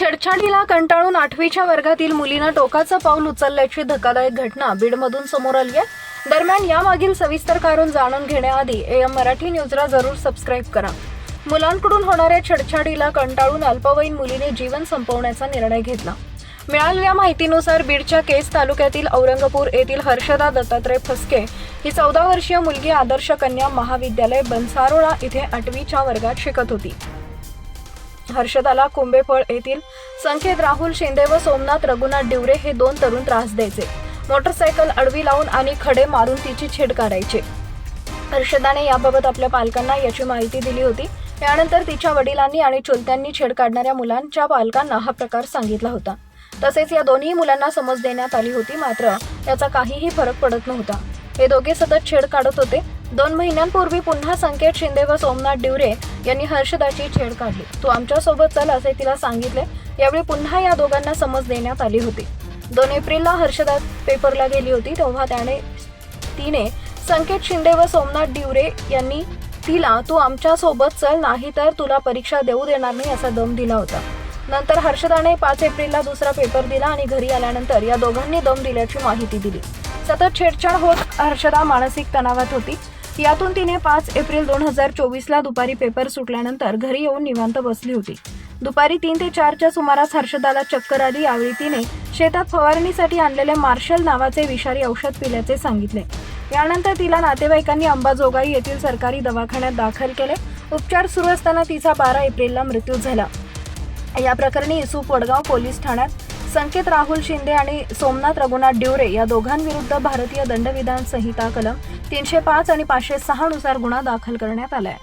छेडछाडीला कंटाळून आठवीच्या वर्गातील मुलीनं टोकाचं पाऊल उचलल्याची धक्कादायक घटना बीडमधून समोर आली आहे. दरम्यान यामागील सविस्तर कारण जाणून घेण्याआधी एम मराठी न्यूजला जरूर सबस्क्राईब करा. मुलांकडून होणाऱ्या छेडछाडीला कंटाळून अल्पवयीन मुलीने जीवन संपवण्याचा निर्णय घेतला. मिळालेल्या माहितीनुसार बीडच्या केस तालुक्यातील औरंगपूर येथील हर्षदा दत्तात्रय फसके ही चौदा वर्षीय मुलगी आदर्श कन्या महाविद्यालय बनसारोळा इथे आठवीच्या वर्गात शिकत होती. हर्षदाला कुंभेफळ येथील संख्येत राहुल शिंदे व सोमनाथ रघुनाथ डिवरे हे दोन तरुण त्रास द्यायचे. मोटरसायकल अडवी लावून आणि खडे मारून तिची छेड काढायचे. हर्षदाने याबाबत आपल्या पालकांना याची माहिती दिली होती. यानंतर तिच्या वडिलांनी आणि चुलत्यांनी छेड काढणाऱ्या मुलांच्या पालकांना हा प्रकार सांगितला होता. तसेच या दोन्ही मुलांना समज देण्यात आली होती मात्र याचा काहीही फरक पडत नव्हता. हे दोघे सतत छेड काढत होते. दोन महिन्यांपूर्वी पुन्हा संकेत शिंदे व सोमनाथ डिवरे यांनी हर्षदाची छेड काढली. तू आमच्यासोबत चल असे तिला सांगितले. यावेळी पुन्हा या दोघांना समज देण्यात आली होती. दोन एप्रिलला हर्षदा पेपरला गेली होती तेव्हा त्याने तिने संकेत शिंदे व सोमनाथ डिवरे यांनी तिला तू आमच्यासोबत चल नाही तर तुला परीक्षा देऊ देणार नाही असा दम दिला होता. नंतर हर्षदाने पाच एप्रिलला दुसरा पेपर दिला आणि घरी आल्यानंतर या दोघांनी दम दिल्याची माहिती दिली. सतत छेडछाड होत हर्षदा मानसिक तणावात होती. यातून तिने पाच एप्रिल दोन हजार चोवीसला दुपारी पेपर सुटल्यानंतर घरी येऊन निवांत बसली होती. दुपारी तीन ते चारच्या सुमारास हर्षदाला चक्कर आली यावेळी तिने शेतात फवारणीसाठी आणलेले मार्शल नावाचे विषारी औषध पिल्याचे सांगितले. यानंतर तिला नातेवाईकांनी अंबाजोगाई येथील सरकारी दवाखान्यात दाखल केले. उपचार सुरू असताना तिचा बारा एप्रिलला मृत्यू झाला. या प्रकरणी इसूप वडगाव पोलीस ठाण्यात संकेत राहुल शिंदे आणि सोमनाथ रघुनाथ डिवरे या दोघांविरुद्ध भारतीय दंडविधान संहिता कलम तीनशे पाच आणि पाचशे सहा नुसार गुन्हा दाखल करण्यात आलाय.